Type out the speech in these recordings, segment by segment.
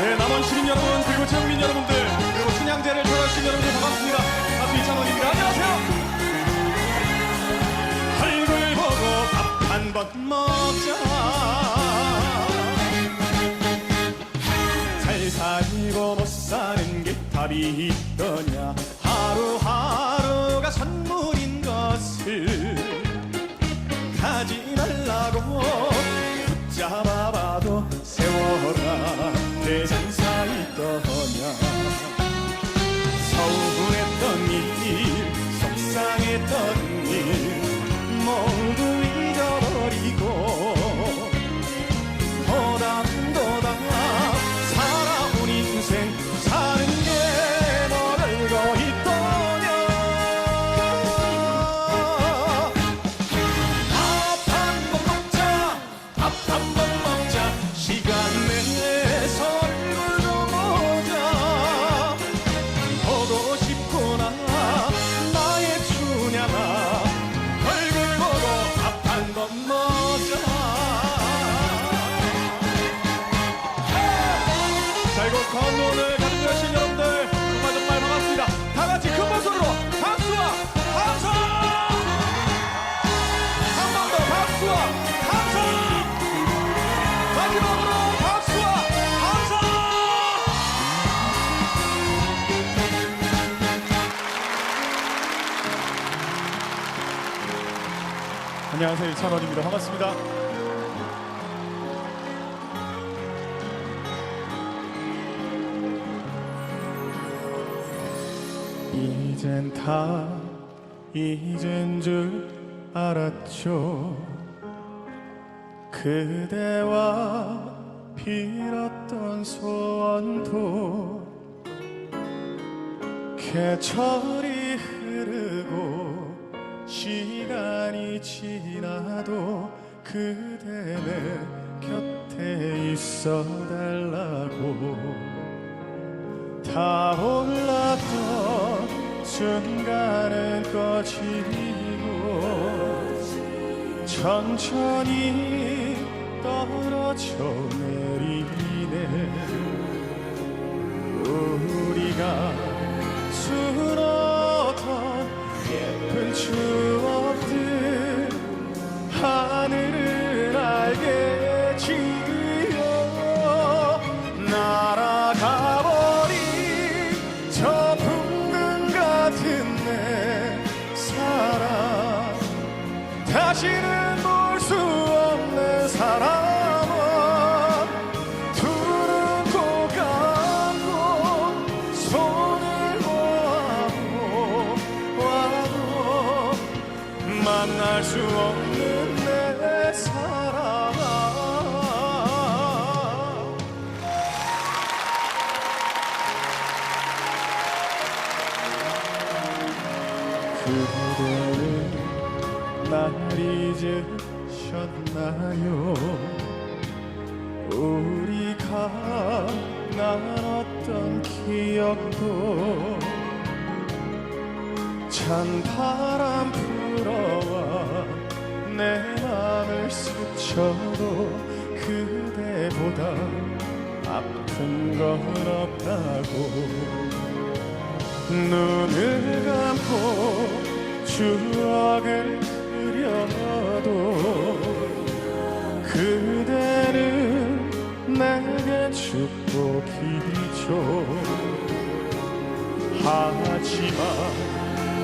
네, 남원 시민 여러분, 그리고 최국민 여러분들, 그리고 춘향제를 찾아주신 여러분들 반갑습니다. 가수 이찬원입니다. 안녕하세요. 얼굴 보고 밥 한 번 먹자. 잘 살고 못 사는 게 답이 있더냐. 하루하루가 선물인 것을 안녕하세요. 이찬원입니다. 반갑습니다. 이젠 다 잊은 줄 알았죠. 그대와 빌었던 소원도 계절이 시간이 지나도 그대 내 곁에 있어 달라고 타올랐던 순간은 꺼지고 천천히 떨어져 내리네 그대는 날 잊으셨나요? 우리가 나눴던 기억도 찬 바람 불어와 내 맘을 스쳐도 그대보다 아픈 건 없다고 눈을 감고 추억을 그려도 그대는 내게 축복이죠. 하지만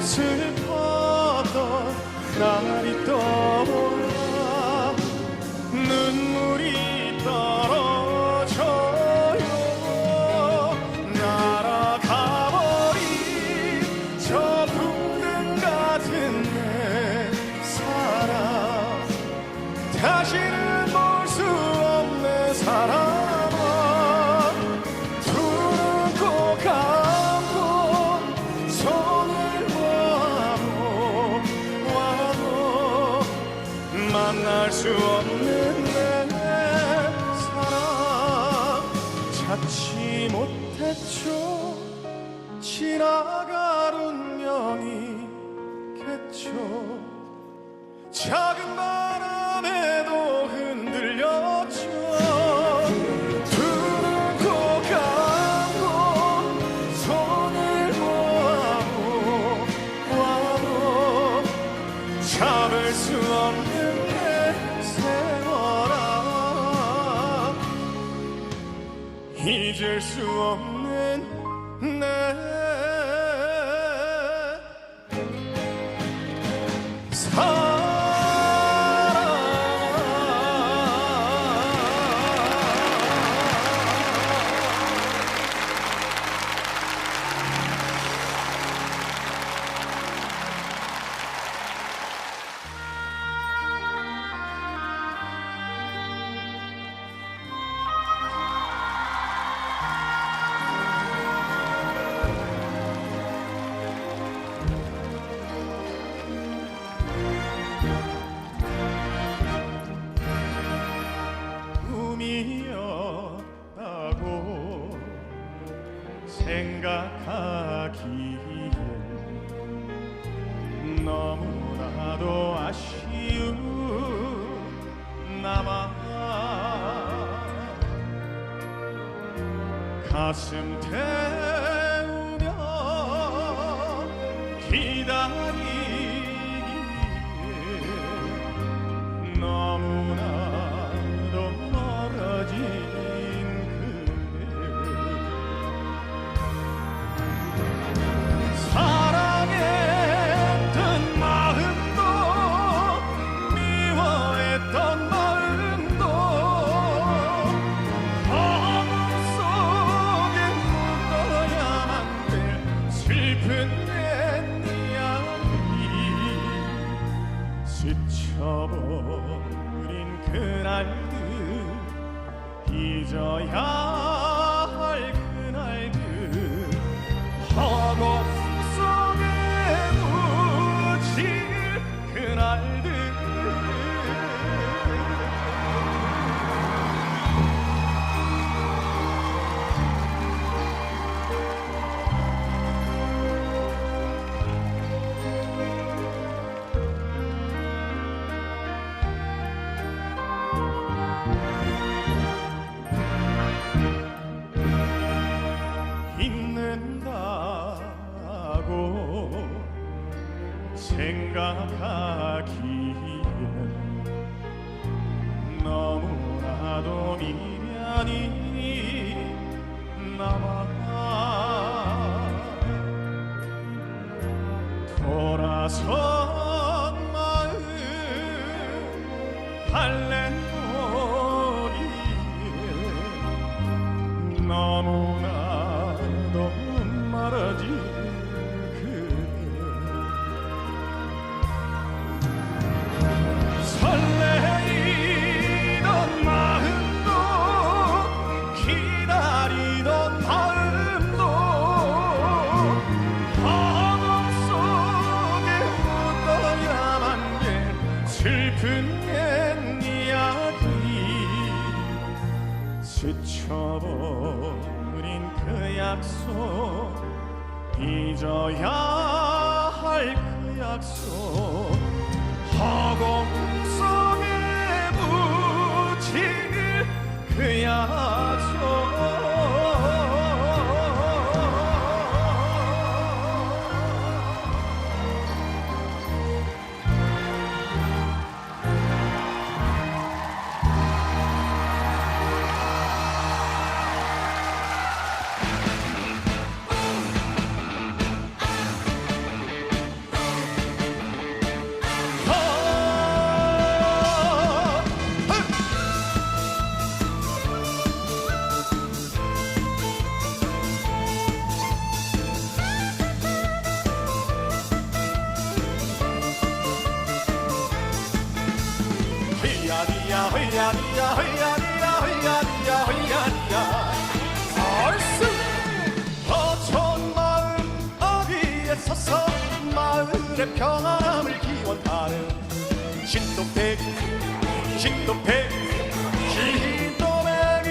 슬펐던 날이 떠올라. 눈물 다시는 볼 수 없는 사람은 두는 코 감고 손을 모아도 와도 만날 수 없는 내 사랑. 찾지 못했죠. 지나갈 운명이겠죠. 작은 바 잊을 수없 가슴 태우며 기다리 생각하기에 너무나도 미련이 남아 돌아선 약속 잊어야 할 그 약속. 허공 속에 묻힐 그 약속 허야리야 평안함을 기원하는 신동대기 신동대기 신동대기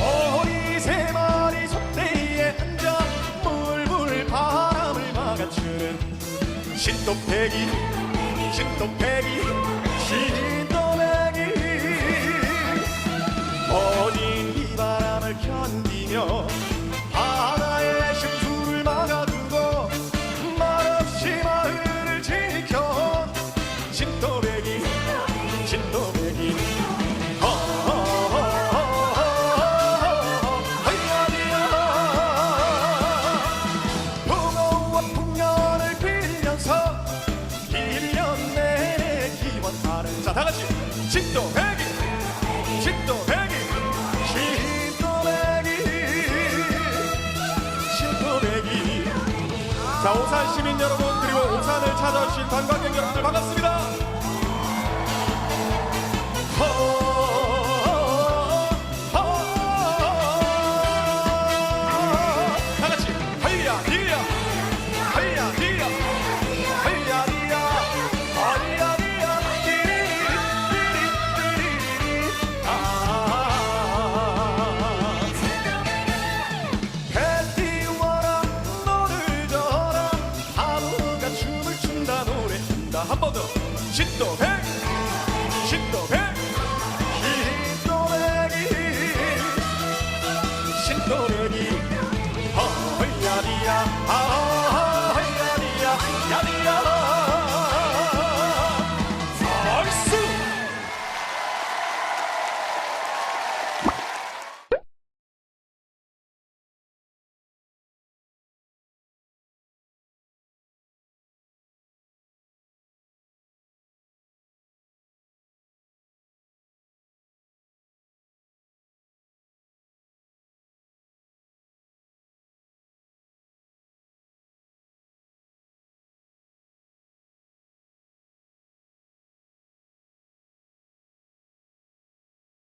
오리 세 마리 손대에 앉아 물물 바람을 막아주는 신동대기 신동대기 자 오산 시민 여러분 그리고 오산을 찾아오신 관광객 여러분들 반갑습니다. 신도해.